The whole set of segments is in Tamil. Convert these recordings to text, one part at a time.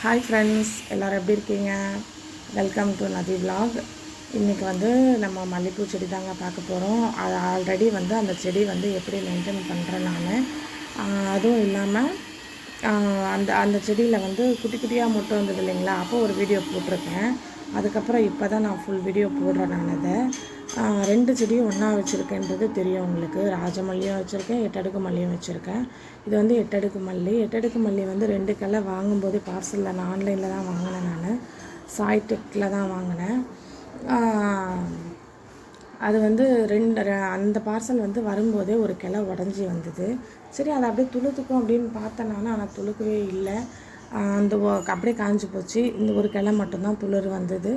ஹாய் ஃப்ரெண்ட்ஸ் எல்லோரும் எப்படி இருக்கீங்க? வெல்கம் டு நதி விலாக் இன்றைக்கி வந்து நம்ம மல்லிகைப்பூ செடி தாங்க பார்க்க போகிறோம் அது ஆல்ரெடி வந்து அந்த செடி வந்து எப்படி மெயின்டைன் பண்ணுறேன் நான். அதுவும் இல்லாமல் அந்த அந்த செடியில் வந்து குட்டி குட்டியாக மொட்டை வந்தது இல்லைங்களா? அப்போ ஒரு வீடியோ போட்டிருக்கேன். அதுக்கப்புறம் இப்போ தான் நான் ஃபுல் வீடியோ போடுறேன் நான் அதை. ரெண்டு செடியும் ஒன்றா வச்சுருக்கேன்றது தெரியும் உங்களுக்கு. ராஜமல்லியும் வச்சுருக்கேன் எட்டடுக்கு மல்லியும் வச்சுருக்கேன். இது வந்து எட்டடுக்கு மல்லி. எட்டடுக்கு மல்லி வந்து ரெண்டு கிளை வாங்கும்போது பார்சலில் நான் ஆன்லைனில் தான் வாங்கினேன் நான். சாய்டெக்கில் தான் வாங்கினேன். அது வந்து ரெண்டு அந்த பார்சல் வந்து வரும்போதே ஒரு கிளை உடஞ்சி வந்தது. சரி அதை அப்படியே துளுத்துக்கும் அப்படின்னு பார்த்தேன் நான் ஆனால் துளுக்கவே இல்லை. அந்த அப்படியே காஞ்சி போச்சு. இந்த ஒரு கிளை மட்டும்தான் துளிர் வந்தது.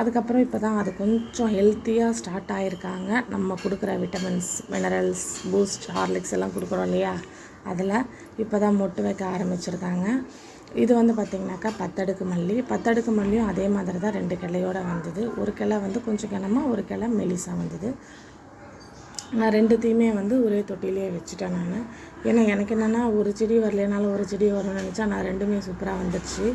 அதுக்கப்புறம் இப்போ தான் அது கொஞ்சம் ஹெல்த்தியாக ஸ்டார்ட் ஆகிருக்காங்க நம்ம கொடுக்குற விட்டமின்ஸ் மினரல்ஸ் பூஸ்ட் ஹார்லிக்ஸ் எல்லாம் கொடுக்குறோம் இல்லையா? அதில் இப்போ தான் மொட்டு வைக்க ஆரம்பிச்சிருக்காங்க. இது வந்து பார்த்திங்கனாக்கா பத்தடுக்கு மல்லி. பத்தடுக்கு மல்லியும் அதே மாதிரி தான் ரெண்டு கிளையோடு வந்தது. ஒரு கிளை வந்து கொஞ்சம் கிணமா ஒரு கிளை மெலிசாக வந்தது. நான் ரெண்டுத்தையுமே வந்து ஒரே தொட்டிலே வச்சுட்டேன் நான். ஏன்னா எனக்கு என்னென்னா ஒரு செடி வரலனாலும் ஒரு செடி வரும்னு நினச்சா நான் ரெண்டுமே சூப்பராக வந்துடுச்சு.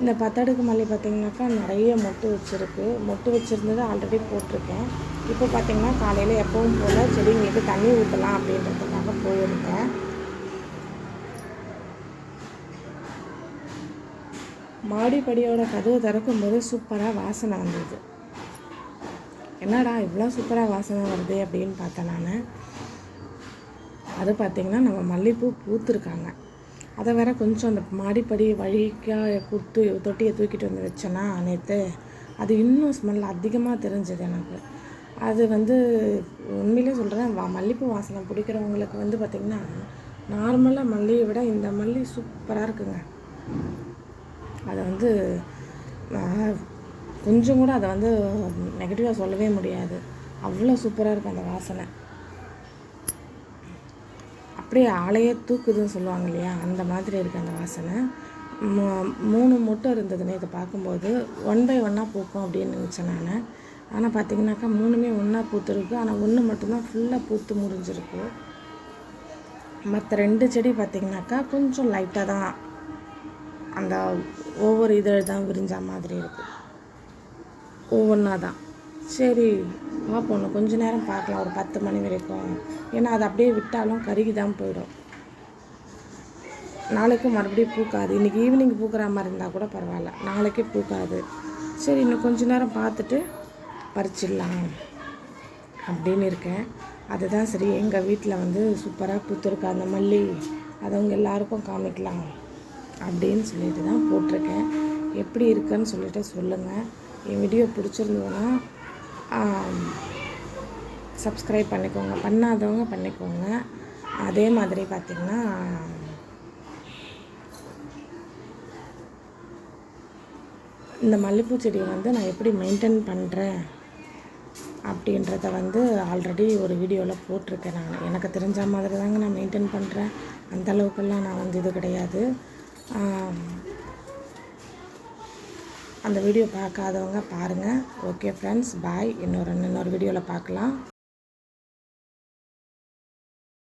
இந்த பத்தடுக்கு மல்லி பார்த்திங்கனாக்கா நிறைய மொட்டு வச்சுருக்கு. மொட்டு வச்சுருந்தது ஆல்ரெடி போட்டிருக்கேன். இப்போ பார்த்திங்கன்னா காலையில் எப்பவும் போல் செடிங்களுக்கு தண்ணி ஊற்றலாம் அப்படின்றதுக்காக போயிருந்தேன் மாடிப்படியோட கதவு திறக்கும்போது சூப்பராக வாசனை வந்தது. என்னடா இவ்வளோ சூப்பராக வாசனை வருது அப்படின்னு பார்த்தேன் நான். அது பார்த்திங்கன்னா நம்ம மல்லிகைப்பூ பூத்துருக்காங்க. அதை வேற கொஞ்சம் அந்த மாடிப்படி வழிக்காக கொடுத்து தொட்டியை தூக்கிட்டு வந்து வச்சேன்னா நேற்று அது இன்னும் ஸ்மெல் அதிகமாக தெரிஞ்சது எனக்கு. அது வந்து உண்மையிலே சொல்கிறேன் வா மல்லிகைப்பூ வாசனை பிடிக்கிறவங்களுக்கு வந்து பார்த்திங்கன்னா நார்மலாக மல்லியை விட இந்த மல்லி சூப்பராக இருக்குங்க. அதை வந்து கொஞ்சம் கூட அதை வந்து நெகட்டிவாக சொல்லவே முடியாது. அவ்வளோ சூப்பராக இருக்கும் அந்த வாசனை. அப்படியே ஆளையே தூக்குதுன்னு சொல்லுவாங்க இல்லையா? அந்த மாதிரி இருக்குது அந்த வாசனை. மூணு மொட்டை இருந்ததுன்னு இதை பார்க்கும்போது ஒன் பை ஒன்னாக பூக்கும் அப்படின்னு நினச்சேன் நான். ஆனால் பார்த்தீங்கன்னாக்கா மூணுமே ஒன்றா பூத்துருக்கு. ஆனால் ஒன்று மட்டும்தான் ஃபுல்லாக பூத்து முடிஞ்சிருக்கு. மற்ற ரெண்டு செடி பார்த்திங்கனாக்கா கொஞ்சம் லைட்டாக தான் அந்த ஒவ்வொரு இதழ் தான் விரிஞ்ச மாதிரி இருக்குது ஒவ்வொன்றா தான். சரி பார்ப்போம் இன்னும் கொஞ்ச நேரம் பார்க்கலாம். ஒரு பத்து மணி வரைக்கும். ஏன்னா அதை அப்படியே விட்டாலும் கருகி தான் போயிடும். நாளைக்கும் மறுபடியும் பூக்காது. இன்றைக்கி ஈவினிங் பூக்கிற மாதிரி இருந்தால் கூட பரவாயில்ல. நாளைக்கே பூக்காது. சரி இன்னும் கொஞ்ச நேரம் பார்த்துட்டு பறிச்சிடலாம் அப்படின்னு இருக்கேன். அதுதான் சரி. எங்கள் வீட்டில் வந்து சூப்பராக பூத்துருக்கு. அந்த மல்லி. அதை அவங்க எல்லாருக்கும் காமிக்கலாம். அப்படின்னு சொல்லிட்டு தான் போட்டிருக்கேன். எப்படி இருக்குன்னு சொல்லிட்டு சொல்லுங்கள் என் வீடியோ பிடிச்சிருந்ததுன்னா சப்ஸ்கிரைப் பண்ணிக்கோங்க. பண்ணாதவங்க பண்ணிக்கோங்க. அதே மாதிரி பார்த்திங்கன்னா இந்த மல்லிகைப்பூ செடியை வந்து நான் எப்படி மெயின்டைன் பண்ணுறேன் அப்படின்றத வந்து ஆல்ரெடி ஒரு வீடியோவில் போட்டிருக்கேன் நான். எனக்கு தெரிஞ்ச மாதிரி தாங்க நான் மெயின்டைன் பண்ணுறேன் அந்த அளவுக்கெல்லாம் நான் வந்து இது கிடையாது. அந்த வீடியோ பார்க்காதவங்க பாருங்கள் ஓகே ஃப்ரெண்ட்ஸ் பாய் இன்னொரு இன்னொரு வீடியோவில் பார்க்கலாம்.